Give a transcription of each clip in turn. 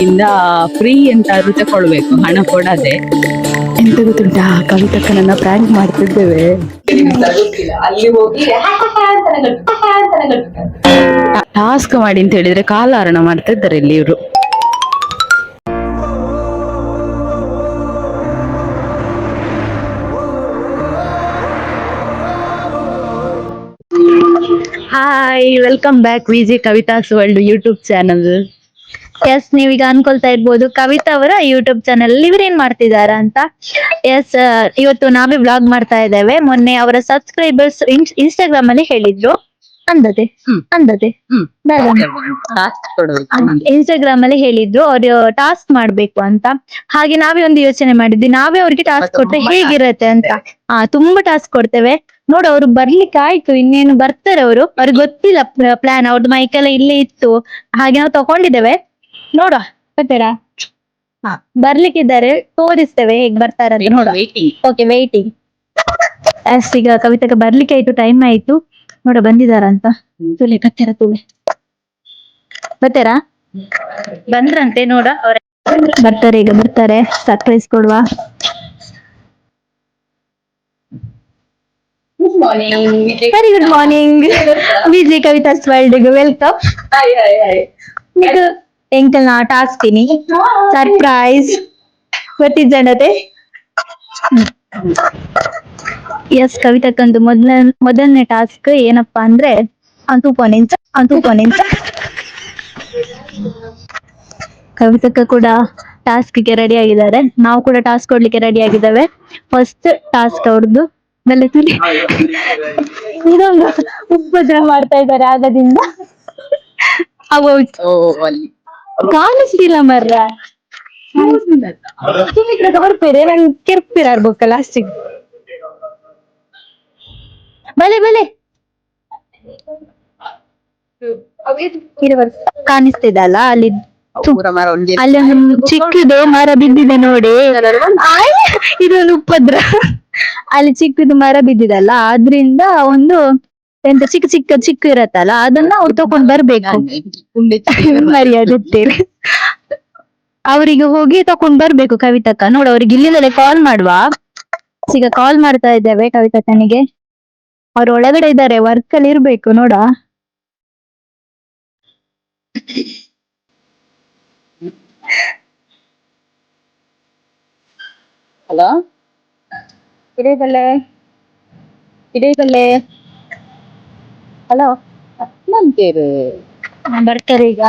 ಇಂದ ಫ್ರೀ ಎಂತಾದ್ರು ತಕೊಳ್ಬೇಕು ಹಣ ಕೊಡದೆ. ಎಂತ ಗೊತ್ತುಂಟಾ ಕವಿತಕ್ಕ ನನ್ನ ಪ್ರ್ಯಾಂಕ್ ಮಾಡ್ತಿದ್ದೇವೆ ಅಲ್ಲಿ ಹೋಗಿ ಟಾಸ್ಕ್ ಮಾಡಿ ಅಂತ ಹೇಳಿದ್ರೆ ಕಾಲಹರಣ ಮಾಡ್ತಿದ್ದಾರೆ ಇಲ್ಲಿ ಇವರು. Hi welcome back Viji Kavita's world YouTube channel yes ನೀವೀಗ ಅನ್ಕೊಳ್ತಾ ಇರ್ಬೋದು, ಕವಿತಾ ಅವರ ಯೂಟ್ಯೂಬ್ ಚಾನಲ್ ಇವ್ರೇನ್ ಮಾಡ್ತಿದಾರ ಅಂತ. ಎಸ್ ಇವತ್ತು ನಾವೇ ಬ್ಲಾಗ್ ಮಾಡ್ತಾ ಇದ್ದೇವೆ. ಮೊನ್ನೆ ಅವರ ಸಬ್ಸ್ಕ್ರೈಬರ್ಸ್ ಇನ್ಸ್ಟಾಗ್ರಾಮ್ ಅಲ್ಲಿ ಹೇಳಿದ್ರು. ಟಾಸ್ಕ್ ಕೊಡ್ಬೇಕು ಇನ್ಸ್ಟಾಗ್ರಾಮ್ ಅಲ್ಲಿ ಹೇಳಿದ್ರು ಅವ್ರು ಟಾಸ್ಕ್ ಮಾಡ್ಬೇಕು ಅಂತ. ಹಾಗೆ ನಾವೇ ಒಂದು ಯೋಚನೆ ಮಾಡಿದ್ವಿ. ನಾವೇ ಅವ್ರಿಗೆ ಟಾಸ್ಕ್ ಕೊಟ್ರೆ ಹೇಗಿರತ್ತೆ ಅಂತ. ಹಾ ತುಂಬಾ ಟಾಸ್ಕ್ ಕೊಡ್ತೇವೆ. ನೋಡು ಅವ್ರು ಬರ್ಲಿಕ್ಕೆ ಆಯ್ತು. ಇನ್ನೇನು ಬರ್ತಾರೆ ಅವರು. ಅವ್ರಿಗೆ ಗೊತ್ತಿಲ್ಲ. ಪ್ಲಾನ್ ಅವ್ರದ್ದು ಮೈಕೆಲ್ಲ ಇಲ್ಲೇ ಇತ್ತು. ಹಾಗೆ ನಾವು ತಗೊಂಡಿದ್ದೇವೆ. ನೋಡುವ ಗೊತ್ತೀರಾ. ಬರ್ಲಿಕ್ಕಿದ್ದಾರೆ. ತೋರಿಸ್ತೇವೆ ಹೇಗ್ ಬರ್ತಾರೆ ನೋಡುವ ವೇಟಿಂಗ್ ಓಕೆ ವೈಟಿಂಗ್ ಅಷ್ಟ್ ಈಗ ಕವಿತಕ್ಕೆ ಬರ್ಲಿಕ್ಕೆ ಆಯ್ತು ಟೈಮ್ ಆಯ್ತು. ನೋಡ ಬಂದಿದಾರಂತ. ತುಲೆ ಬತ್ತೆರ ತುಲೆ ಬರ್ತಾರಾ? ಬಂದ್ರಂತೆ ನೋಡ ಅವ್ರ. ಬರ್ತಾರೆ ಈಗ ಬರ್ತಾರೆ. ಸರ್ಪ್ರೈಸ್ ಕೊಡುವ. Very good morning Vijay Kavita's world welcome ಎಂಕಲ್ ನಾ ಹಾಕ್ತೀನಿ ಸರ್ಪ್ರೈಸ್ ಗೊತ್ತಿದ್ದಣತೆ ಎಸ್ ಕವಿತಕ್ಕಂದು ಮೊದಲ ಮೊದಲನೇ ಟಾಸ್ಕ್ ಏನಪ್ಪಾ ಅಂದ್ರೆ ಅಂತೂ ಪೊನೆಂಚ ಅಂತೂ ಪೊನೆಂಚ ಕವಿತಕ್ಕ ಕೂಡ ಟಾಸ್ಕ್ಗೆ ರೆಡಿ ಆಗಿದ್ದಾರೆ. ನಾವು ಕೂಡ ಟಾಸ್ಕ್ ಕೊಡ್ಲಿಕ್ಕೆ ರೆಡಿ ಆಗಿದ್ದಾವೆ. ಫಸ್ಟ್ ಟಾಸ್ಕ್ ಅವ್ರದ್ದು ತುಲಿ ಇದೊಂದು ಉಪದ್ರ ಮಾಡ್ತಾ ಇದ್ದಾರೆ ಆಗದಿಂದ ಅವು ಕಾಣಿಸ್ತಿಲ್ಲ ಮರ್ರ. ಬರ್ಪೇರೆ ಕೆರ್ಪಿರ ಇರ್ಬೇಕಲ್ಲ ಲಾಸ್ಟಿಗೆ ಬಲೆ ಬಲೆ. ಕಾಣಿಸ್ತಿದಲ್ಲ ಅಲ್ಲಿ ಅಲ್ಲಿ ಒಂದು ಚಿಕ್ಕದು ಮರ ಬಿದ್ದಿದೆ ನೋಡಿ. ಇದೊಂದು ಉಪದ್ರ. ಅಲ್ಲಿ ಚಿಕ್ಕದು ಮರ ಬಿದ್ದಿದಲ್ಲ ಅದ್ರಿಂದ ಒಂದು ಎಂತ ಚಿಕ್ಕ ಚಿಕ್ಕ ಚಿಕ್ಕ ಇರತ್ತಲ್ಲ ಅದನ್ನ ಅವ್ರು ತಕೊಂಡ್ ಬರ್ಬೇಕು. ಮರ್ಯಾದಿರ್ತೀರಿ. ಅವರಿಗೆ ಹೋಗಿ ತಕೊಂಡ್ ಬರ್ಬೇಕು ಕವಿತಕ್ಕ. ನೋಡು ಅವ್ರಿಗೆ ಇಲ್ಲಿಂದಲೇ ಕಾಲ್ ಮಾಡುವ. ಈಗ ಕಾಲ್ ಮಾಡ್ತಾ ಇದ್ದೇವೆ ಕವಿತಕ್ಕನಿಗೆ. ಅವ್ರು ಒಳಗಡೆ ಇದ್ದಾರೆ ವರ್ಕ್ ಅಲ್ಲಿ ಇರ್ಬೇಕು ನೋಡ. ಹಲೋ? ಇಡೀದಲ್ಲೇ ಇಡೀದಲ್ಲೇ ಹಲೋ? ನಂತೇರು ಬರ್ತಾರೆ ಈಗ.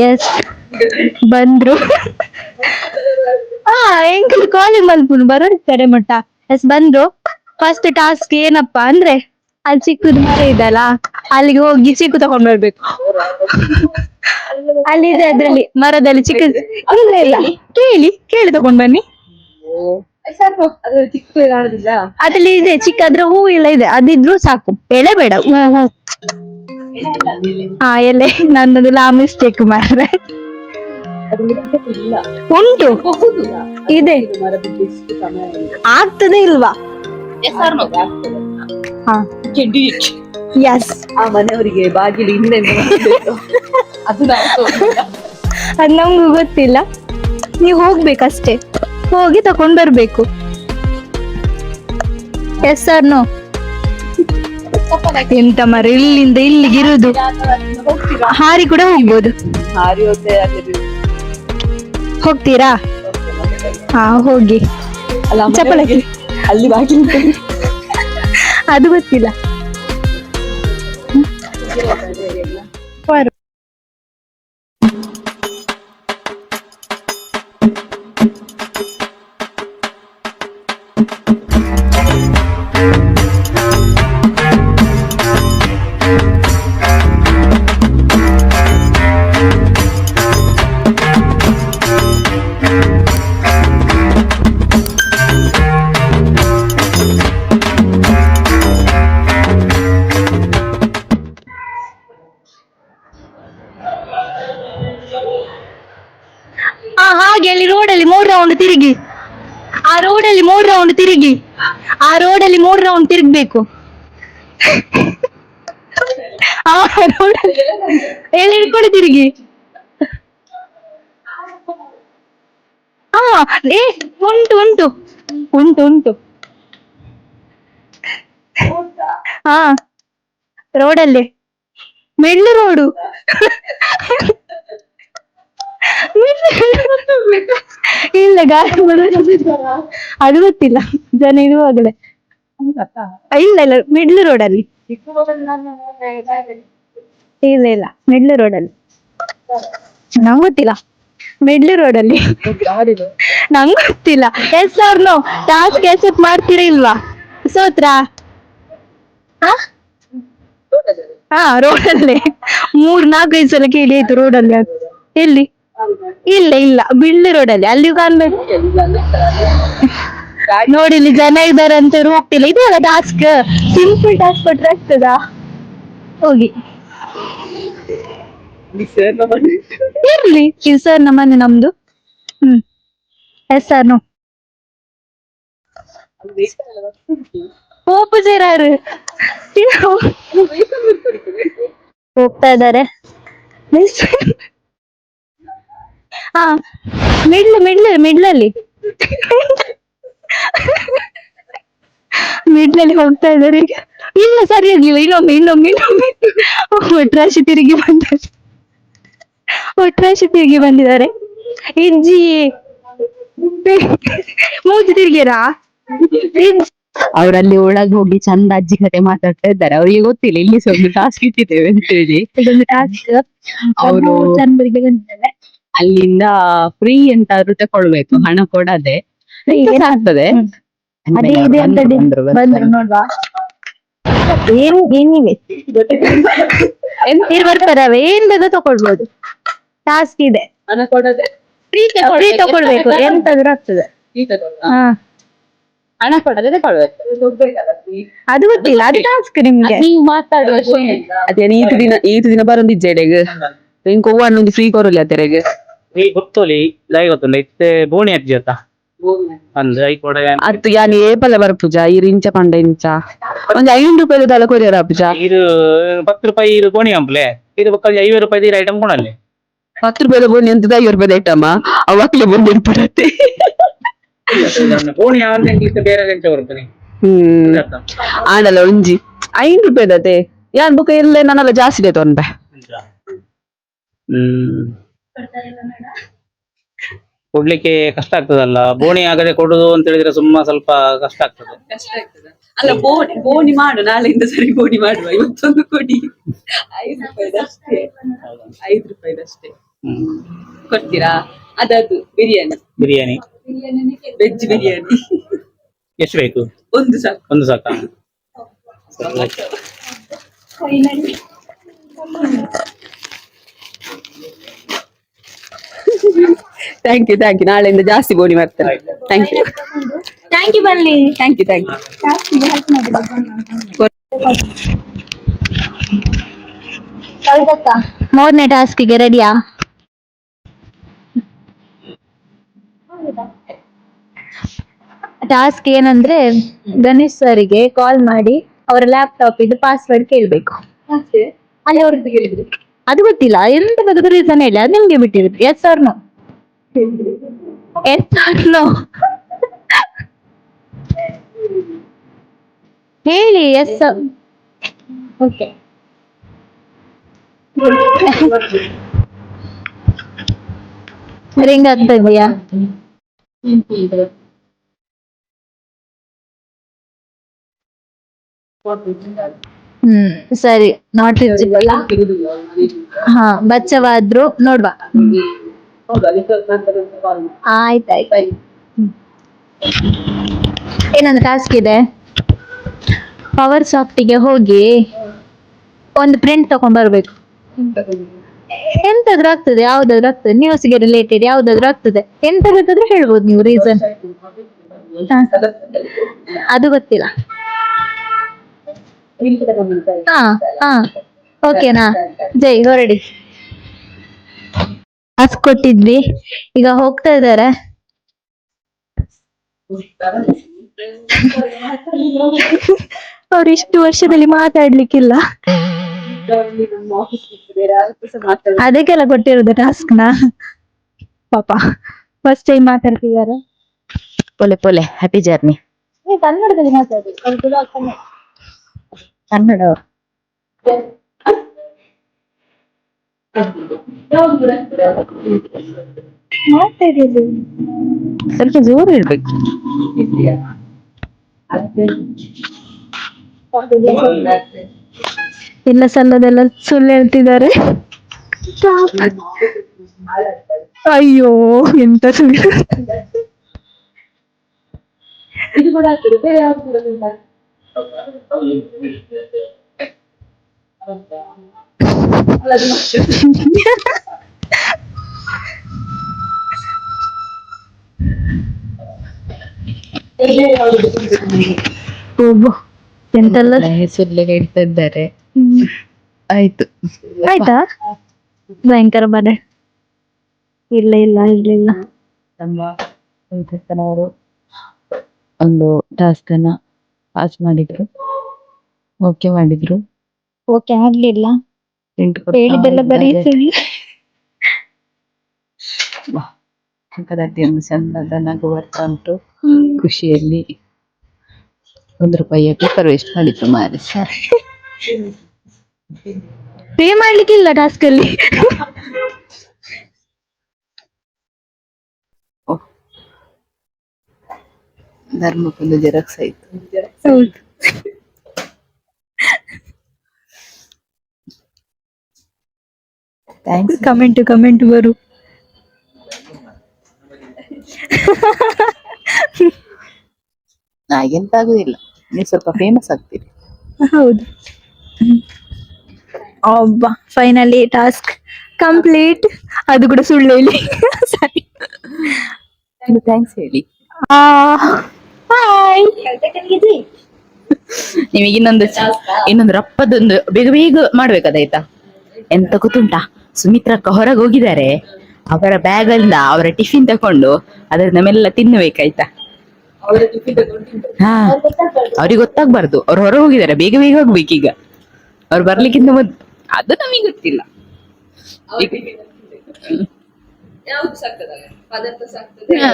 ಎಸ್ ಬಂದ್ರು. ಹಾ ಹೆಂಗ್ ಕಾಲಿಂಗ್ ಮಲ್ಪುನು ಬರೋಡಿದ್ದಾರೆ ಮಟ್ಟ. ಎಸ್ ಬಂದ್ರು. ಫಸ್ಟ್ ಟಾಸ್ಕ್ ಏನಪ್ಪಾ ಅಂದ್ರೆ ಅಲ್ಲಿ ಚಿಕ್ಕದು ಮರ ಇದಲ್ಲ ಅಲ್ಲಿಗೆ ಹೋಗಿ ಚಿಕ್ಕು ತಗೊಂಡ್ ಬರ್ಬೇಕು. ಅಲ್ಲಿ ಇದೆ ಅದ್ರಲ್ಲಿ, ಮರದಲ್ಲಿ ಚಿಕ್ಕ ಇಲ್ಲ ಇಲ್ಲ, ಕೇಳಿ ಕೇಳಿ ತಗೊಂಡ್ ಬನ್ನಿ. ಅದ್ರಲ್ಲಿ ಇದೆ ಚಿಕ್ಕ ಅದ್ರ ಹೂ ಎಲ್ಲ ಇದೆ, ಅದಿದ್ರು ಸಾಕು. ಎಳೆ ಬೇಡ, ಹೂ ಎಲೆ ನನ್ನದು ಲಾ ಮಿಸ್ಟೇಕ್ ಮಾರ್ರೆ. ಉಂಟು. ಇದೆ. ಆಗ್ತದೆ ಇಲ್ವಾ? ಹಾ ಚೆಂಡಿ ಎಸ್ ಆ ಮನೆಯವರಿಗೆ ಬಾಗಿಲು ಹಿಂದೆ ಅದು ನಾವು. ಅದ್ ನಮ್ಗೂ ಗೊತ್ತಿಲ್ಲ. ನೀವು ಹೋಗ್ಬೇಕಷ್ಟೇ. ಹೋಗಿ ತಕೊಂಡ್ ಬರ್ಬೇಕು. ಎಸ್ ಸರ್ ನೋ ಎಂತ ಮರ ಇಲ್ಲಿಂದ ಇಲ್ಲಿಗೆ ಇರುದು. ಹಾರಿ ಕೂಡ ಹೋಗ್ಬೋದು. ಹೋಗ್ತೀರಾ? ಹಾ ಹೋಗಿ. ಮನೆಯವರಿಗೆ ಅಲ್ಲಿ ಬಾಗಿಲು ಅದು ಗೊತ್ತಿಲ್ಲ. ರೌಂಡ್ ತಿರುಗಿ. ಆ ರೋಡಲ್ಲಿ ಮೂರು ರೌಂಡ್ ತಿರುಗ್ಬೇಕು. ಆ ರೋಡ್ ಎಲ್ಲಿ ತಿರುಗಿ? ಹಾ ಏ, ಉಂಟು ಉಂಟು. ಉಂಟು ಉಂಟು. ಹಾ ರೋಡಲ್ಲಿ ಮೆಳ್ಳು ರೋಡು ಇಲ್ಲ ಗಾಡಿ ಬರೋದು ಅದು ಗೊತ್ತಿಲ್ಲ. ಜನ ಇರುವಾಗಲೇ. ಇಲ್ಲ ಇಲ್ಲ ಮಿಡ್ಲ್ ರೋಡ್ ರೋಡಲ್ಲಿ ಇಲ್ಲ ಇಲ್ಲ ಮಿಡ್ಲ್ ರೋಡಲ್ಲಿ ಅಲ್ಲಿ. ಗೊತ್ತಿಲ್ಲ. ಮಿಡ್ಲ್ ರೋಡಲ್ಲಿ ನಂಗೆ ಗೊತ್ತಿಲ್ಲ. ಎಸ್ ಅವ್ರ ನೋ ಟಾಸ್ಕ್ ಎಸೆಪ್ಟ್ ಮಾಡ್ತೀರಾ ಇಲ್ವಾ? ಸೋತ್ರ? ಹಾ ಹಾ ಅಲ್ಲಿ. ಮೂರ್ ನಾಲ್ಕೈದು ಸಲ ಕೇಳಿ ಆಯ್ತು ಅಲ್ಲಿ ಎಲ್ಲಿ? ಇಲ್ಲ ಇಲ್ಲ. ಬಿಳ್ಳಿ ರೋಡಲ್ಲಿ ಅಲ್ಲಿ. ಕಾಣ್ಬೇಕು ನೋಡಿ ಇಲ್ಲಿ ಜನ ಇದ್ದಾರೆ ಅಂತ ಹೋಗ್ತಿಲ್ಲ. ಇದೆಯಲ್ಲ ಟಾಸ್ಕ್ ಸಿಂಪಲ್ ಟಾಸ್ಕ್ ಕೊಟ್ರೆ ಆಗ್ತದಾ? ಹೋಗಿ. ಇರ್ಲಿ. ಇದು ಸರ್ ನಮ್ಮನೆ ನಮ್ದು. ಹ್ಮ್. ಎಸ್ ಸರ್ ನೋ ಹೋಪು ಹೋಗ್ತಾ ಇದ್ದಾರೆ. ಹಾ ಮಿಡ್ಲ್ ಮಿಡ್ಲ್ ಮಿಡ್ಲಲ್ಲಿ. ಮಿಡ್ಲಲ್ಲಿ ಹೋಗ್ತಾ ಇದ್ದಾರೆ ಈಗ. ಇಲ್ಲ ಸರಿ ಆಗ್ಲಿಲ್ಲ. ಇನ್ನೊಮ್ಮೆ ಇನ್ನೊಮ್ಮೆ ಇನ್ನೊಮ್ಮೆ. ಒಟ್ರಾಶಿ ತಿರುಗಿ ಬಂದ ಒಟ್ರಾಶಿ ತಿರುಗಿ ಬಂದಿದ್ದಾರೆ. ಇಜ್ಜಿ. ಮೂಜಿ ತಿರುಗಿರಾ ಅವರಲ್ಲಿ ಒಳಗ್ ಹೋಗಿ ಚಂದ ಅಜ್ಜಿ ಕತೆ ಮಾತಾಡ್ತಾ ಇದ್ದಾರೆ. ಅವ್ರಿಗೆ ಗೊತ್ತಿಲ್ಲ ಇಲ್ಲಿ ಒಂದು ಟಾಸ್ಕ್ ಇಟ್ಟಿದ್ದೇವೆ ಅಂತ ಹೇಳಿ ಅವರು ಅಲ್ಲಿಂದ ಫ್ರೀ ಎಂತಾದ್ರೂ ತಕೊಳ್ಬೇಕು ಹಣ ಕೊಡದೆ. ಆಗ್ತದೆ. ಅದೇ ಇದೆ ಅಂತ ಡಿ- ಬಂದ್ರು ನೋಡ್ವಾ. ಏನ್ ಏನಿವೆ? ಇರ್ ಬರ್ತಾರವೆ ಏನ್ ಬೇಗ ತಕೊಳ್ಬೋದು ಟಾಸ್ಕ್ ಇದೆ. ಹಣ ಕೊಡದೆ. ಫ್ರೀ ತಕೊಳ್ಬೇಕು ಎಂತಾದ್ರೂ ಆಗ್ತದೆ. ಹಾ. ಹಣ ಕೊಡದೆ ಅದು ಗೊತ್ತಿಲ್ಲ. ಅದು ಟಾಸ್ಕ್ ನಿಮ್ಗೆ. ನೀವು ಮಾತಾಡುವ ಅದೇ ಈತ ದಿನ ಈತ ದಿನ ಬರೊಂದಿಜ್ಜೆಡೆಗ್ ಇಂಕ ಒವ್ವನ್ನೊಂದು ಫ್ರೀ ಕೊರಲಿ ತೆರೆಗೆ. ಗೊತ್ತೋಲಿ ಲೈ ಗೊತ್ತುಂಡು ಇತ್ತೆ ಬೋಣಿ ಅಜ್ಜಿ ಅತ್ತ? ಅಂದ್ ಐ ಕೊಡ ಅತ್ತು ಯಾನಿ ಏಪಲ ಬರಪುಜ ಈರ್ ಇಂಚ ಪಂಡ ಇಂಚ? ಒಂಜಿ ಐನೂರು ರೂಪಾಯಿ ದಲ ಕೊರಿಯರ ಅಪ್ಪುಜ ಇದು ಪತ್ತು ರೂಪಾಯಿ ಇದು ಬೋಣಿ ಅಂಪ್ಲೆ ಇದು ಬಕ್ಕ ಐವತ್ತು ರೂಪಾಯಿ ಇದು ಐಟಮ್ ಕೊಡಲ್ಲಿ. ಹತ್ತು ರೂಪಾಯಿ ಬೋನಿ ಅಂತ ಐವತ್ತು ರೂಪಾಯಿ ಐಟಮ್ ಅವಕ್ಲೆ ಬೋಣಿ ಅಂದ್ರೆ ಬೇರೆ ಎಂಚ ಬರ್ತದೆ ಹ್ಮ್. ಆಂಡಲ ಒಂಜಿ. ಐನೂರು ರೂಪಾಯಿ ದತೆ ಯಾನ್ ಬುಕ್ಕ ಇರ್ಲೆ ನನ್ನಲ್ಲ ಜಾಸ್ತಿ ದೇ ತೊಂದೆ ಹ್ಮ್. ಕೊಡ್ಲಿಕ್ಕೆ ಕಷ್ಟ ಆಗ್ತದಲ್ಲ? ಬೋಣಿ ಆಗದೆ ಕೊಡುದು ಅಂತ ಹೇಳಿದ್ರೆ ಸುಮ್ಮ ಸ್ವಲ್ಪ ಕಷ್ಟ ಆಗ್ತದೆ. ಕಷ್ಟ ಆಗ್ತದ. ಅಲ್ಲ ಬೋಣಿ ಬೋಣಿ ಮಾಡು. ನಾಳೆಯಿಂದ ಸರಿ ಬೋಣಿ ಮಾಡುವ. ಇವತ್ತೊಂದು ಕೊಡಿ. ಐದು ರೂಪಾಯಿದಷ್ಟೇ ಐದು ರೂಪಾಯಿದಷ್ಟೇ ಹ್ಮ್. ಕೊಡ್ತೀರಾ? ಅದದು ಬಿರಿಯಾನಿ. ಬಿರಿಯಾನಿ. ವೆಜ್ ಬಿರಿಯಾನಿ. ಎಷ್ಟು ಬೇಕು? ಒಂದು ಸಾಕು. ಒಂದು ಸಾಕ ಸರಿ, ಆಯ್ತು. ಥ್ಯಾಂಕ್ ಯು ಥ್ಯಾಂಕ್ ಯು ನಾಳೆಯಿಂದ ಜಾಸ್ತಿ ಬೋನಿ ಮಾಡ್ತೇನೆ ಥ್ಯಾಂಕ್ ಯು ಥ್ಯಾಂಕ್ ಯು ಬನ್ನಿ. ಥ್ಯಾಂಕ್ ಯು ಥ್ಯಾಂಕ್ ಯು ಮೂರನೇ ಟಾಸ್ಕ್ಗೆ ರೆಡಿಯಾ ಟಾಸ್ಕ್ ಏನಂದ್ರೆ ಗಣೇಶ್ ಸರಿಗೆ ಕಾಲ್ ಮಾಡಿ ಅವರ ಲ್ಯಾಪ್ಟಾಪ್ ಇದು ಪಾಸ್ವರ್ಡ್ ಕೇಳ್ಬೇಕು. ಅದು ಗೊತ್ತಿಲ್ಲ. ಎಂತ ಬೇಕಾದ್ರೂ ರೀಸನ್ ಹೇಳಿ ಅದು ನಿಮ್ಗೆ ಬಿಟ್ಟಿರುತ್ತೆ. Yes or no yes or no ಹೇಳಿ ಎಸ್ ಓಕೆ ರಿಂಗ್ ಆಗ್ತಾ ಇದೆಯಾ ಹ್ಮ್ ಸರಿ ನಾಟ್ ಹಾ ಬಚ್ಚವಾದ್ರು ನೋಡ್ವಾ ಆಯ್ತಾಯ್ತು ಏನೊಂದು ಟಾಸ್ಕ್ ಇದೆ. ಪವರ್ ಸಾಫ್ಟಿಗೆ ಹೋಗಿ ಒಂದು ಪ್ರಿಂಟ್ ತಕೊಂಡ್ ಬರ್ಬೇಕು. ಎಂತಾದ್ರೂ ಆಗ್ತದೆ ಯಾವ್ದಾದ್ರು ಆಗ್ತದೆ. ನ್ಯೂಸ್ಗೆ ರಿಲೇಟೆಡ್ ಯಾವ್ದಾದ್ರು ಆಗ್ತದೆ. ಎಂತ ಬೇಕಾದ್ರೂ ಹೇಳ್ಬೋದು ನೀವು ರೀಸನ್ ಅದು ಗೊತ್ತಿಲ್ಲ. ಹಾ ಹಾ. ಓಕೆನಾ ಜೈ ಹೊರಡಿ. ಅಸ್ ಕೊಟ್ಟಿದ್ವಿ. ಈಗ ಹೋಗ್ತಾ ಇದಾರೆ. ಅವ್ರು ಇಷ್ಟು ವರ್ಷದಲ್ಲಿ ಮಾತಾಡ್ಲಿಕ್ಕಿಲ್ಲ. ಅದಕ್ಕೆಲ್ಲ ಕೊಟ್ಟಿರೋದು ಟಾಸ್ಕ್ನ. ಪಾಪ ಫಸ್ಟ್ ಟೈಮ್ ಮಾತಾಡ್ತಿದ್ದಾರೆ. ಪೊಲೆ ಪೊಲೆ ಹ್ಯಾಪಿ ಜರ್ನಿ ಕನ್ನಡದಲ್ಲಿ ಮಾತಾಡಿ. ಕನ್ನಡ. ಕನ್ನಡ ಮಾತಾಡಿ ಅದು. ಸ್ವಲ್ಪ ಜೋರು ಹೇಳ್ಬೇಕು ಇಲ್ಲ ಸಲ್ಲದೆಲ್ಲ ಸುಳ್ಳು ಹೇಳ್ತಿದ್ದಾರೆ ಅಯ್ಯೋ ಎಂತ ಸುಳ್ಳು ಓಬೋ ಎಂತೆಲ್ಲ? ಸುಳ್ಳು ಹೇಳ್ತಾ ಇದ್ದಾರೆ. ಆಯ್ತು. ಆಯ್ತಾ? ಭಯಂಕರ ಬರ ಇಲ್ಲ ಇಲ್ಲ ಇಲ್ಲ ನಮ್ಮ ಸಂಸತ್ತನವರು ಒಂದು ಟಾಸ್ಕ್ ಅನ್ನ ಪಾಸ್ ಮಾಡಿದ್ರು. ಓಕೆ ಮಾಡಿದ್ರು. ಓಕೆ ಆಗ್ಲಿಲ್ಲ. Print ಕೊಟ್ಟು ಹೇಳಿದೆಲ್ಲ ಬರೀ ಮಾಡಿದ್ದಾರೆ. ಸುಳ್ಳು ಅಂಕದಲ್ಲಿ ಒಂದು ಚಂದದ ನಗು ಬರ್ತಾ ಉಂಟು ಖುಷಿಯಲ್ಲಿ ಒಂದು ರೂಪಾಯಿಯ ಪೇಪರ್ ವೇಸ್ಟ್ ಮಾಡಿದ್ದು ಮಾರಿ ಪೇ ಮಾಡ್ಲಿಕ್ಕಿಲ್ಲ ಟಾಸ್ಕ್ ಅಲ್ಲಿ? ಧರ್ಮಕ್ಕೊಂದು ಜೆರಾಕ್ಸ್ ಆಯ್ತು. ಹೌದು. ಥ್ಯಾಂಕ್ಸ್ ಕಮೆಂಟ್ ಕಮೆಂಟ್ ಬರು ನಾಗೆಂತ ಆಗುದಿಲ್ಲ ನೀವು ಸ್ವಲ್ಪ ಫೇಮಸ್ ಆಗ್ತೀರಿ. ಹೌದು. ಒಬ್ಬ ಫೈನಲಿ ಟಾಸ್ಕ್ ಕಂಪ್ಲೀಟ್ ಅದು ಕೂಡ ಸುಳ್ಳು ಹೇಳಿ. ಸರಿ ಥ್ಯಾಂಕ್ಸ್ ಹೇಳಿ. ಹಾಯ್ ನಿಮಗೆ ಇನ್ನೊಂದು ಇನ್ನೊಂದು ರಪ್ಪದೊಂದು ಬೇಗ ಬೇಗ ಮಾಡ್ಬೇಕಾದಾಯ್ತಾ ಎಂತ ಗೊತ್ತುಂಟಾ? ಸುಮಿತ್ರಕ್ಕ ಹೊರಗೆ ಹೋಗಿದ್ದಾರೆ. ಅವರ ಬ್ಯಾಗ್ ಅಲ್ಲ ಅವರ ಟಿಫಿನ್ ತಕೊಂಡು ಅದ್ರ ನಮ್ಮೆಲ್ಲ ತಿನ್ನಬೇಕಾಯ್ತಾ? ಹಾ. ಅವ್ರಿಗೆ ಗೊತ್ತಾಗ್ಬಾರ್ದು. ಅವ್ರು ಹೊರಗೆ ಹೋಗಿದ್ದಾರೆ. ಬೇಗ ಬೇಗ ಹೋಗ್ಬೇಕೀಗ ಅವ್ರು ಬರ್ಲಿಕ್ಕಿಂತ ಮೊದ್ಲು ಅದು ನಮಗೆ ಗೊತ್ತಿಲ್ಲ. ಹಾ.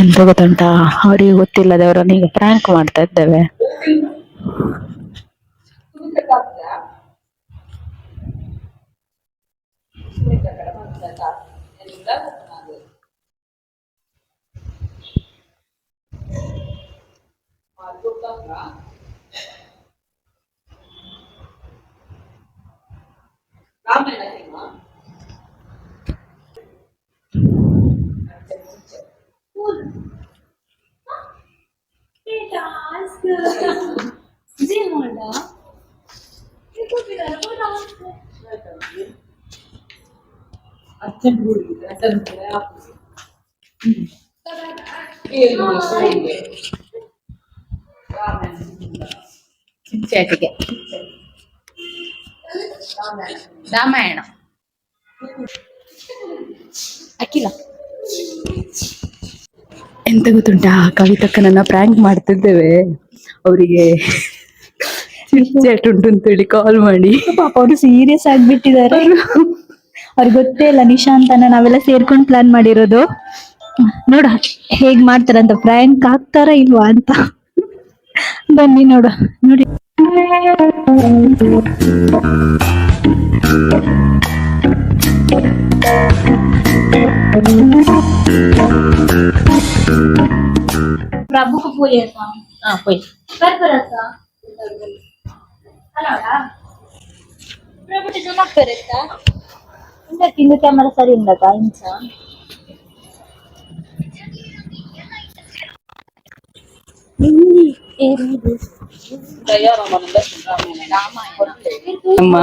ಎಂತ ಗೊತ್ತುಂಟಾ ಅವರಿಗೆ ಗೊತ್ತಿಲ್ಲದವರನ್ನ ಈಗ ಪ್ರ್ಯಾಂಕ್ ಮಾಡ್ತಾ ಇದ್ದೇವೆ. குறித்த கடமை உள்ளதால் என்றுதான் சொன்னாங்க అద్భుతంగా రామాయణ సీమ Zimunda, you could be there for us. ಚಿಂಚಾಟಿಗೆ Ramayana. ಅಖಿಲ. ಎಂತ ಗೊತ್ತುಂಟಾ? ಕವಿತಕ್ಕನನ್ನ ಪ್ರ್ಯಾಂಕ್ ಮಾಡ್ತಿದ್ದೇವೆ. ಅವರಿಗೆ ಚಿಂಚಾಟ್ ಉಂಟು ಅಂತೇಳಿ ಕಾಲ್ ಮಾಡಿ. ಪಾಪ ಅವರು ಸೀರಿಯಸ್ ಆಗ್ಬಿಟ್ಟಿದ್ದಾರೆ ಅವ್ರಿಗೆ ಗೊತ್ತೇ ಇಲ್ಲ ನಿಶಾಂತನ ನಾವೆಲ್ಲ ಸೇರ್ಕೊಂಡು ಪ್ಲಾನ್ ಮಾಡಿರೋದು. ನೋಡ ಹೇಗ್ ಮಾಡ್ತಾರಂತ ಪ್ರಯಾಣಕ್ ಆಗ್ತಾರ ಇಲ್ವಾ ಅಂತ. ಬನ್ನಿ ನೋಡ ನೋಡಿ. ಪ್ರಭು ಪೂಜೆ ಹಾ ಹಲೋ ಬರ್ಬರತ್ತ ಪ್ರಭು ಜಮಕ್ ಬರುತ್ತಾ ಸರಿ ಇಂದಕ್ಕ ಇಂಚ ನಮ್ಮ,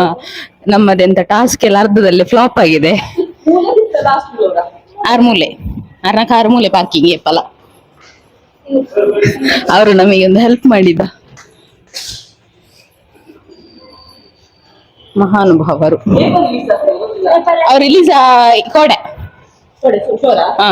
ನಮ್ಮದೆಂತ ಟಾಸ್ಕ್ ಎಲ್ಲ ಅರ್ಧದಲ್ಲಿ ಫ್ಲಾಪ್ ಆಗಿದೆ. ಆರ್ಮೂಲೆ. ಅರ್ನಕ ಆರ್ಮೂಲೆ ಪಾರ್ಕಿಂಗ್ ಎಪ್ಪಲ ಅವರು ನಮಗೆ ಒಂದು ಹೆಲ್ಪ್ ಮಾಡಿದ. ಮಹಾನುಭಾವರು. ರಿಲೀಸ್ ಕೋಡೆ ಹಾ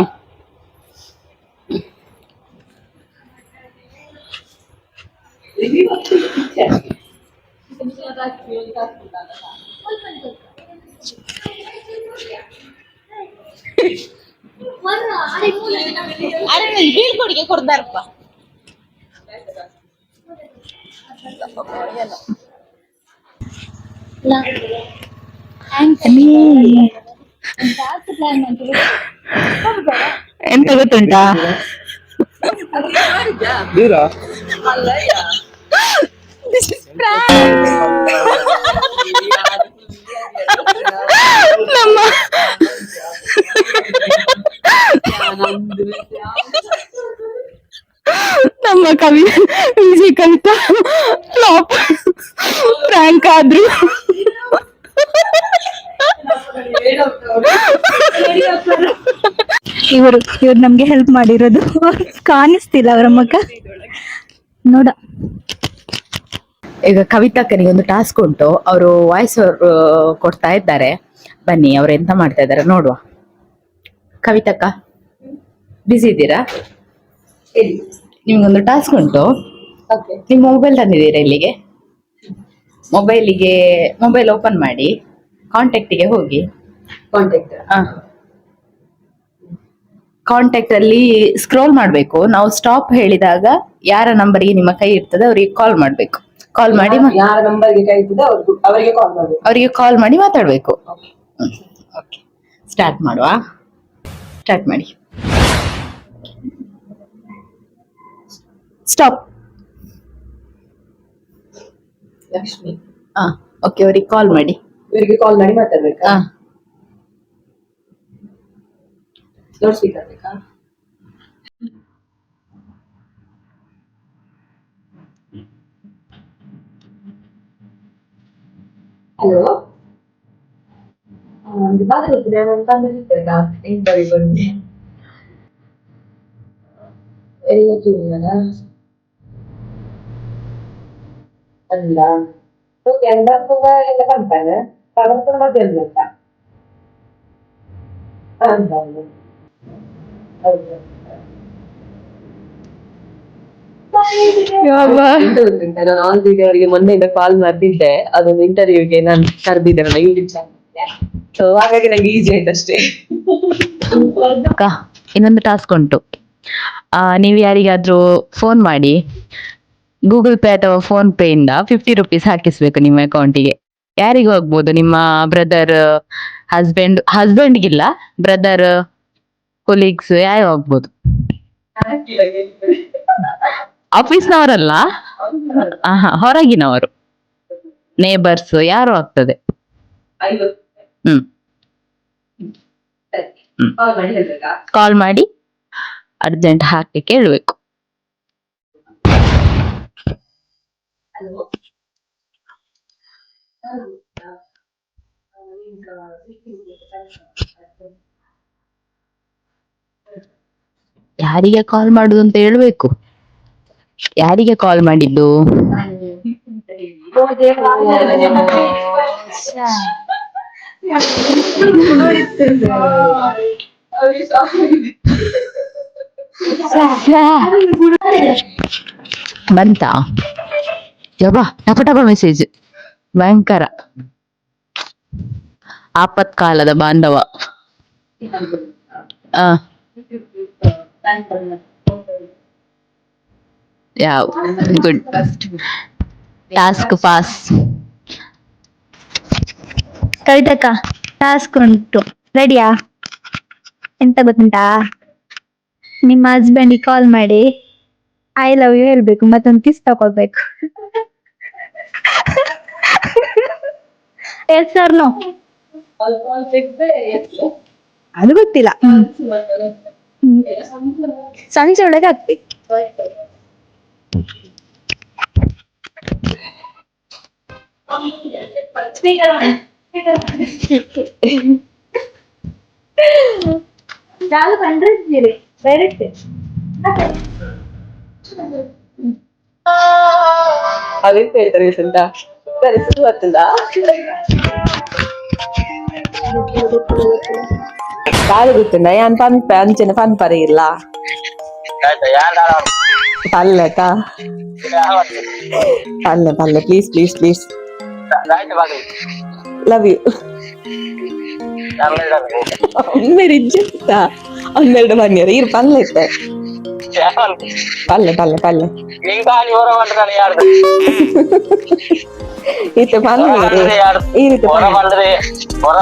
ಬೀಳ್ಕೊಡಿಗೆ ಕೊಡ್ದಾರಪ್ಪ ಎಂತ ಗೊತ್ತುಂಟಾ ನಮ್ಮ ನಮ್ಮ ಕವಿ ವಿಜಯ್ ಕವಿತಾ ಫ್ಲಾಪ್ ಫ್ರಾಂಕ್ ಆದ್ರು ಇವರು ಇವ್ರು ನಮ್ಗೆ ಹೆಲ್ಪ್ ಮಾಡಿರೋದು. ಕಾಣಿಸ್ತಿಲ್ಲ ಅವರ ಮಗ ನೋಡ. ಈಗ ಕವಿತಾಕ್ಕನಿಗೆ ಒಂದು ಟಾಸ್ಕ್ ಉಂಟು. ಅವರು ವಾಯ್ಸ್ ಕೊಡ್ತಾ ಇದ್ದಾರೆ. ಬನ್ನಿ ಅವ್ರು ಎಂತ ಮಾಡ್ತಾ ಇದ್ದಾರೆ ನೋಡುವ. ಕವಿತಕ್ಕ ಬ್ಯುಸಿ ಇದ್ದೀರಾ? ನಿಮ್ಗೊಂದು ಟಾಸ್ಕ್ ಉಂಟು. ನಿಮ್ಮ ಮೊಬೈಲ್ ತಂದಿದ್ದೀರಾ ಇಲ್ಲಿಗೆ? ಮೊಬೈಲಿಗೆ ಮೊಬೈಲ್ ಓಪನ್ ಮಾಡಿ ಕಾಂಟ್ಯಾಕ್ಟಿಗೆ ಹೋಗಿ. ಕಾಂಟ್ಯಾಕ್ಟ್ ಕಾಂಟ್ಯಾಕ್ಟ್ ಅಲ್ಲಿ ಸ್ಕ್ರೋಲ್ ಮಾಡಬೇಕು. ನಾವು ಸ್ಟಾಪ್ ಹೇಳಿದಾಗ ಯಾರ ನಂಬರ್ಗೆ ನಿಮ್ಮ ಕೈ ಇರ್ತದೆ ಅವರಿಗೆ ಕಾಲ್ ಮಾಡಬೇಕು. ಕಾಲ್ ಮಾಡಿ ಯಾರ ನಂಬರ್ಗೆ ಕೈ ಇರ್ತದೆ ಅವರಿಗೆ ಕಾಲ್ ಮಾಡ್ಬೇಕು. ಅವರಿಗೆ ಕಾಲ್ ಮಾಡಿ ಮಾತಾಡಬೇಕು. ಓಕೆ ಸ್ಟಾರ್ಟ್ ಮಾಡುವ. ಸ್ಟಾರ್ಟ್ ಮಾಡಿ. ಸ್ಟಾಪ್ ಲಕ್ಷ್ಮಿ ಹಾ ಓಕೆ ಅವ್ರಿಗೆ ಕಾಲ್ ಮಾಡಿ ಇವರಿಗೆ ಕಾಲ್ ಮಾಡಿ ಮಾತಾಡ್ಬೇಕಾ ಹಾ ಲೌಡ್ ಸ್ಪೀಕರ್ ಬೇಕಾ ಹಲೋ ಒಂದು ಬಾದ್ರೆ ಗೊತ್ತಿದೆ ನಾನು ತಂದಿರ್ತೇನೆ ಇಂಟರ್ವ್ಯೂ ಬಂದು ಎಲ್ಲ ಪದಾರ್ಥ ಮಧ್ಯಾಹ್ನ ಅಂತ ಹೌದೌದು ಹೌದು ನಾನು ಆಲ್ರೆಡಿ ಅವರಿಗೆ ಮೊನ್ನೆಯಿಂದ ಕಾಲ್ ಮಾಡಿದ್ದೆ ಅದೊಂದು ಇಂಟರ್ವ್ಯೂಗೆ ನಾನು ಕರೆದಿದ್ದೆ ನನ್ನ ಯೂಟ್ಯೂಬ್ ಚಾನಲ್ ಸೊ ಹಾಗಾಗಿ ನಂಗೆ ಈಸಿ ಆಯ್ತು ಅಷ್ಟೇ ಅಕ್ಕ ಇನ್ನೊಂದು ಟಾಸ್ಕ್ ಉಂಟು ಆ, ನೀವು ಯಾರಿಗಾದ್ರೂ ಫೋನ್ ಮಾಡಿ ಗೂಗಲ್ ಪೇ ಅಥವಾ ಫೋನ್ ಪೇ ಇಂದ ಫಿಫ್ಟಿ ರುಪೀಸ್ ಹಾಕಿಸ್ಬೇಕು ನಿಮ್ಮ ಅಕೌಂಟಿಗೆ ಯಾರಿಗೂ ಹೋಗ್ಬೋದು ನಿಮ್ಮ ಬ್ರದರ್ ಹಸ್ಬೆಂಡ್ ಹಸ್ಬೆಂಡ್ಗಿಲ್ಲ ಬ್ರದರ್ ಕೊಲೀಗ್ಸ್ ಯಾರು ಹೋಗ್ಬೋದು ಆಫೀಸ್ನವರಲ್ಲ ಆಹಾ, ಹೊರಗಿನವರು. ನೇಬರ್ಸ್ ಯಾರು ಆಗ್ತದೆ? ಹ್ಮ್. ಕಾಲ್ ಮಾಡಿ ಅರ್ಜೆಂಟ್ ಹಾಕಿ ಕೇಳಬೇಕು. ಹಲೋ ಯಾರಿಗೆ ಕಾಲ್ ಮಾಡುದು ಅಂತ ಹೇಳ್ಬೇಕು? ಯಾರಿಗೆ ಕಾಲ್ ಮಾಡಿದ್ದು? ಬಂತಾ? ಯಬ್ಬಾ ಟಪ ಟಪ ಮೆಸೇಜ್ ಭಯಂಕರ ಆಪತ್ಕಾಲದ ಬಾಂಧವ ಆ ಯಾವ ಗುಡ್ ಟಾಸ್ಕ್ ಪಾಸ್ ಕವಿತಕ್ಕ ಟಾಸ್ಕ್ ಉಂಟು ರೆಡಿಯಾ ಎಂತ ಗೊತ್ತುಂಟಾ ನಿಮ್ಮ ಹಸ್ಬೆಂಡಿಗೆ ಕಾಲ್ ಮಾಡಿ ಐ ಲವ್ ಯು ಹೇಳ್ಬೇಕು ಮತ್ತೊಂದು ಕಿಸ್ ತಕೊಳ್ಬೇಕು ಎಸ್ ಸರ್ నో ಅದು ಗೊತ್ತಿಲ್ಲ ಸಂಜೆ ಒಳಗೆ ಹಾಕ್ಬೇಕು ನಾನು ಕಂಡಿರ್ತೀರಿ ಡೈರೆಕ್ಟ್ ಅದೇ ಹೇಳ್ತಾರೆ ಸಂತ పరిస్థితి వస్తుందా కాదు గుర్తుందా అని పని పంచిన పని పరిగిల్ల పర్లేక పర్లే పర్లే please please please love you మీరు ఇచ్చేస్తా అందరిడం అన్నారు ఇరు పనులు అయితే ಇತ್ತೆ ಪಲ್ಲೆ ಪಲ್ಲೆ ಪಲ್ಲೆ ಇತ್ತೆ ಪಲ್ಲೆ ಈ ರೀತಿ ಪಲ್ಲೆ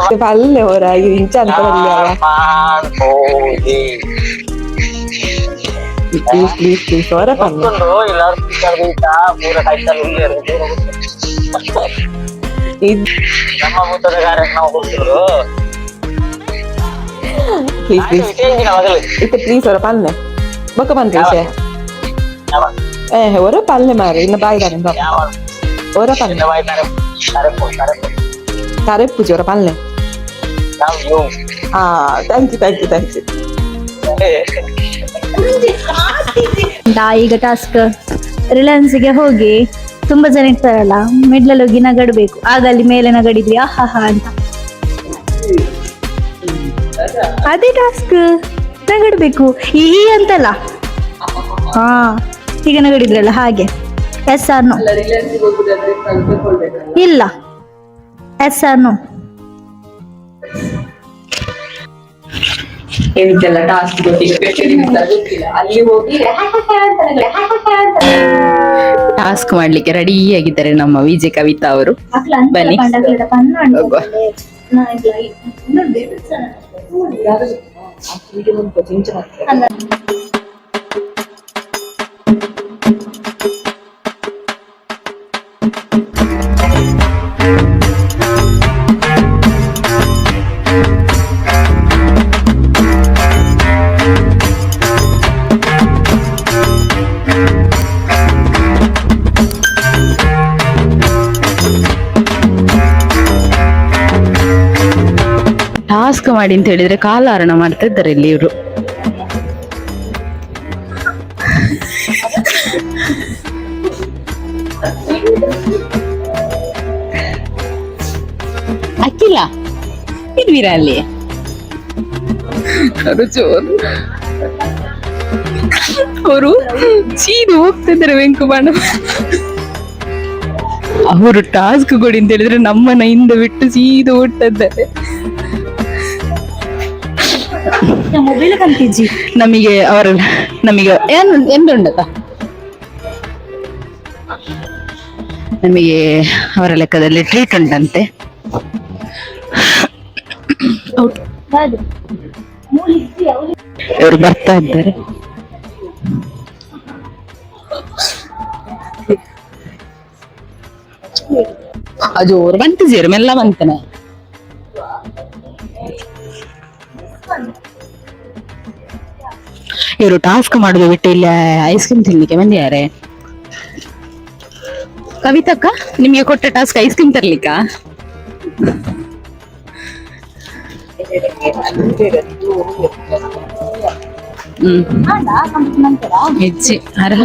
ಇತ್ತೆ ಪಲ್ಲೆ ಹೊರ ಇದು ಇಂಚ ಅಂತ ಪ್ಲೀಸ್ ಪ್ಲೀಸ್ ಪ್ಲೀಸ್ ಹೊರ ಪಲ್ಲೆ ಇದ್ ಪ್ಲೀಸ್ ಪ್ಲೀಸ್ ಇತ್ತೆ ಪ್ಲೀಸ್ ಹೊರ ಪಲ್ಲೆ ಬೊಕ್ಕ ಬಂದ್ರೆ ವಿಷಯ ಏ ಹೊರ ಪಲ್ಲೆ ಮಾರಿ ಇನ್ನು ಬಾಯ್ದಾನೆ ಹೊರ ಪಲ್ಲೆ ಕರೆ ಪೂಜೆ ಹೊರ ಪಲ್ಲೆ ಹಾ thank you thank you thank you ನಾ ಈಗ ಟಾಸ್ಕ್ ರಿಲಯನ್ಸ್ಗೆ ಹೋಗಿ ತುಂಬಾ ಜನ ಇರ್ತಾರಲ್ಲ ಮಿಡ್ಲಲ್ಲಿ ಹೋಗಿ ನಗಡ್ಬೇಕು. ಆಗ ಅಲ್ಲಿ ಮೇಲೆ ನಗಡಿದ್ವಿ ಆಹಾ ಅಂತ. ಅದೇ ಟಾಸ್ಕ್ ನಗಡ್ಬೇಕು ಈ ಅಂತಲ್ಲ? ಹಾ ಈಗ ನಗಡಿದ್ರಲ್ಲ ಹಾಗೆ. Yes or no. ಇಲ್ಲ. Yes or no. Task task ಮಾಡ್ಲಿಕ್ಕೆ ರೆಡಿ ಆಗಿದ್ದಾರೆ ನಮ್ಮ ವಿಜಯ ಕವಿತಾ ಅವರು. ಬನ್ನಿ. இருபது பர்சன்ட் இருக்கு அந்த ಮಾಡಿ ಅಂತ ಹೇಳಿದ್ರೆ ಕಾಲಾರಣ ಮಾಡ್ತಾ ಇದ್ದಾರೆ ಇಲ್ಲಿ ಇವರು. ಅಕ್ಕಿಲ್ಲ ಇರ್ವೀರ ಅಲ್ಲಿ? ಅವರು. ಚೀದು ಹೋಗ್ತಿದ್ದಾರೆ ಅವರು ಟಾಸ್ಕ್ ಕೊಡಿ ಅಂತ ಹೇಳಿದ್ರೆ ನಮ್ಮನ್ನ ಹಿಂದೆ ಬಿಟ್ಟು ಸೀದು ಓಡ್ತಿದ್ದಾರೆ ಮೊಬೈಲ್ ಕಂತಿಜ್ಜಿ ನಮಗೆ ಅವರ ನಮಗೆ ಏನು ಎಂದುಂಡತ ನಮಗೆ ಅವರ ಲೆಕ್ಕದಲ್ಲಿ ಟ್ರೀಟ್ ಉಂಟಂತೆ. ಔಟ್. ಇವರು ಬರ್ತಾ ಇದ್ದಾರೆ. ಜೋರು ಬಂತು ಜೀರು ಮೆಲ್ಲ ಬಂತನೆ. ಇವರು ಟಾಸ್ಕ್ ಮಾಡುದು ಬಿಟ್ಟು ಇಲ್ಲಿ ಐಸ್ ಕ್ರೀಮ್ ತಿನ್ಲಿಕ್ಕೆ ಬಂದಿದ್ದಾರೆ. ಕವಿತಕ್ಕ ನಿಮಗೆ ಕೊಟ್ಟ ಟಾಸ್ಕ್ ಐಸ್ ಕ್ರೀಮ್ ತರ್ಲಿಕ್ಕ? ಹ್ಮ್. ಅರ್ಹ.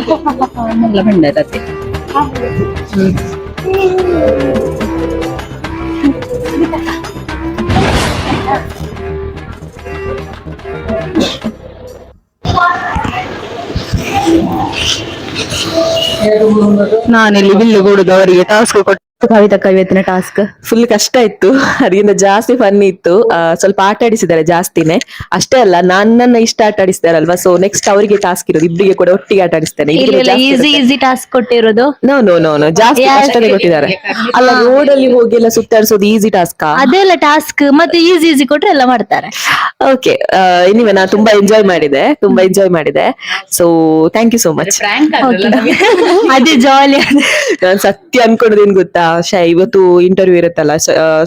ಬಂಡರತ್ತೆ ಹ್ಮ್. ನಾನಿಲ್ಲಿ ಬಿಲ್ಲು ಕೊಡುದು ಅವರಿಗೆ ಟಾಸ್ಕ್ ಕೊಟ್ಟು ಕವಿತಾ ಕವಿಯತ್ತಿನ ಟಾಸ್ಕ್ ಫುಲ್ ಕಷ್ಟ ಇತ್ತು. ಅದರಿಂದ ಜಾಸ್ತಿ ಫನ್ ಇತ್ತು. ಆ, ಸ್ವಲ್ಪ ಆಟ ಆಡಿಸಿದ್ದಾರೆ ಜಾಸ್ತಿನೇ. ಅಷ್ಟೇ ಅಲ್ಲ ನನ್ನನ್ನ ಇಷ್ಟ ಆಟ ಆಡಿಸಿದಾರಲ್ವಾ ಸೊ ನೆಕ್ಸ್ಟ್ ಅವರಿಗೆ ಟಾಸ್ಕ್ ಇರೋದು. ಇಬ್ಬರಿಗೆ ಕೂಡ ಒಟ್ಟಿಗೆ ಆಟ ಆಡಿಸ್ತೇನೆ. ಇಲ್ಲ ಈಸಿ ಈಸಿ ಟಾಸ್ಕ್ ಕೊಟ್ಟಿರೋದು? ನೋ ನೋ ನೋ ನೋ ಜಾಸ್ತಿ? ಕಷ್ಟನೇ ಕೊಟ್ಟಿದ್ದಾರೆ. ಅಲ್ಲ ರೋಡ್ ಅಲ್ಲಿ ಹೋಗಿ ಎಲ್ಲ ಸುತ್ತಾಡಿಸೋದು ಈಸಿ ಟಾಸ್ಕ್ ಅದೆಲ್ಲ ಟಾಸ್ಕ್ ಮತ್ತೆ ಈಸಿ ಈಸಿ ಕೊಟ್ರೆ ಎಲ್ಲ ಮಾಡ್ತಾರೆ. ಓಕೆ ಎನಿವೆ ನಾ ತುಂಬಾ ಎಂಜಾಯ್ ಮಾಡಿದೆ. ತುಂಬಾ ಎಂಜಾಯ್ ಮಾಡಿದೆ. So thank you so much ಅದೇ ಜಾಲಿ ನಾನು ಸತ್ಯ ಅನ್ಕೊಂಡದೇನ್ ಗೊತ್ತಾ? ಶೈ ಇವತ್ತು ಇಂಟರ್ವ್ಯೂ ಇರುತ್ತಲ್ಲ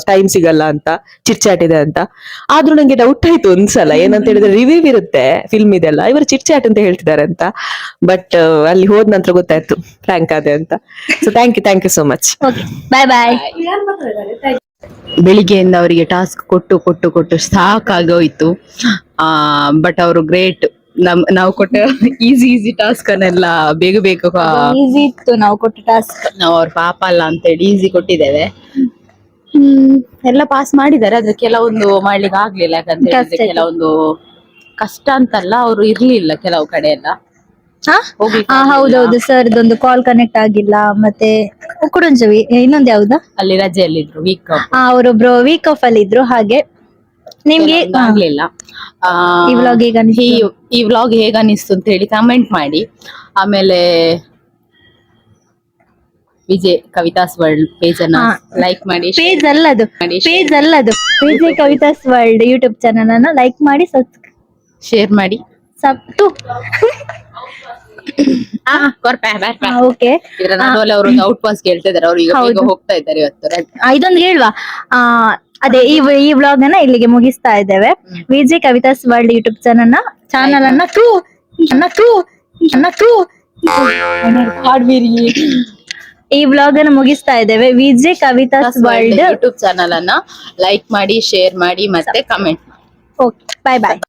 ಟೈಮ್ ಸಿಗಲ್ಲ ಅಂತ ಚಿಟ್ಚಾಟ್ ಇದೆ ಅಂತ. ಆದ್ರೂ ನಂಗೆ ಡೌಟ್ ಆಯ್ತು ಒಂದ್ಸಲ. ಏನಂತ ಹೇಳಿದ್ರೆ ರಿವ್ಯೂ ಇರುತ್ತೆ ಫಿಲ್ಮ್ ಇದೆಲ್ಲ. ಇವರು ಚಿಟ್ಚಾಟ್ ಅಂತ ಹೇಳ್ತಿದ್ದಾರೆ ಅಂತ. ಬಟ್ ಅಲ್ಲಿ ಹೋದ ನಂತರ ಗೊತ್ತಾಯ್ತು ಫ್ರಾಂಕ್ ಅದೇ ಅಂತ. So thank you thank you so much bye bye bye ಬೆಳಿಗ್ಗೆಯಿಂದ ಅವರಿಗೆ ಟಾಸ್ಕ್ ಕೊಟ್ಟು ಕೊಟ್ಟು ಕೊಟ್ಟು ಸಾಕಾಗೋಯ್ತು. ಆ ಬಟ್ ಅವರು ಗ್ರೇಟ್ ನಮ್ ನಾವು ಕೊಟ್ಟ ಈಸಿ ಈಸಿ ಟಾಸ್ಕ್ ಅನ್ನೆಲ್ಲ ಬೇಗ ಬೇಗ ಈಸಿ ಇತ್ತು ನಾವು ಕೊಟ್ಟ ಟಾಸ್ಕ್ ನಾವು ಅವ್ರ ಪಾಪ ಅಲ್ಲ ಅಂತೇಳಿ ಈಸಿ ಕೊಟ್ಟಿದ್ದೇವೆ. ಹ್ಮ್. ಎಲ್ಲ ಪಾಸ್ ಮಾಡಿದ್ದಾರೆ ಆದ್ರೆ ಕೆಲವೊಂದು ಮಾಡ್ಲಿಕ್ಕೆ ಆಗ್ಲಿಲ್ಲ ಯಾಕಂದ್ರೆ. ಕೆಲವೊಂದು ಕಷ್ಟ ಅಂತಲ್ಲ ಅವರು ಇರ್ಲಿಲ್ಲ ಕೆಲವು ಕಡೆ ಎಲ್ಲ. ಹೌದೌದು ಸರ್ ಇದೊಂದು ಕಾಲ್ ಕನೆಕ್ಟ್ ಆಗಿಲ್ಲ ಮತ್ತೆ ಕುಡಂಜವಿ ಇನ್ನೊಂದು ಯಾವ್ದಾ? ಅಲ್ಲಿ ರಜೆಯಲ್ಲಿ ಇದ್ರು ವೀಕ್ ಆ ಅವರೊಬ್ರು ವೀಕ್ ಆಫ್ ಅಲ್ಲಿ ಇದ್ರು ಹಾಗೆ ನಿಮ್ಗೆ ಆಗ್ಲಿಲ್ಲ. ಈ ವ್ಲಾಗ್ ಹೇಗ್ ಅನಿಸ್ತು? ಈ- ವ್ಲಾಗ್ ಹೇಗ ಅನಿಸ್ತು ಅಂತ ಹೇಳಿ ಕಮೆಂಟ್ ಮಾಡಿ. ಆಮೇಲೆ ವಿಜಯ್ ಕವಿತಾಸ್ ವರ್ಲ್ಡ್ ಪೇಜ್ ಅನ್ನ ಹಾ. ಲೈಕ್ ಮಾಡಿ ಪೇಜ್ ಅಲ್ಲದು. ಮಾಡಿ, page ಅಲ್ಲದು. Vijay Kavita's world YouTube channel ಅನ್ನ ಲೈಕ್ ಮಾಡಿ ಶೇರ್ ಮಾಡಿ. ಸತ್ತು ಓಕೆ ಇದರ ನಡುವಲ್ಲಿ ಅವರು ಔಟ್ ಪಾಸ್ ಕೇಳ್ತಾ ಇದಾರೆ ಅವ್ರು ಈಗ ಬೇಗ ಹೌದು. ಹೋಗ್ತಾ ಇದ್ದಾರೆ ಇವತ್ತು. ಇದೊಂದು ಹೇಳುವ? ಆ ಅದೇ ಈ ಈ ವ್ಲಾಗ್ ಅನ್ನ ಇಲ್ಲಿಗೆ ಮುಗಿಸ್ತಾ ಇದ್ದೇವೆ. Viji Kavita's world YouTube channel channel ಅನ್ನ ಥ್ರೂ ಅನ್ನ ಥ್ರೂ ಅನ್ನ ಥ್ರೂ ಈ ಬ್ಲಾಗ್ ಅನ್ನು ಮುಗಿಸ್ತಾ ಇದ್ದೇವೆ. Viji Kavita's world YouTube channel ಅನ್ನ ಲೈಕ್ ಮಾಡಿ ಶೇರ್ ಮಾಡಿ ಮತ್ತೆ ಕಮೆಂಟ್ ಓಕೆ ಬಾಯ್ ಬಾಯ್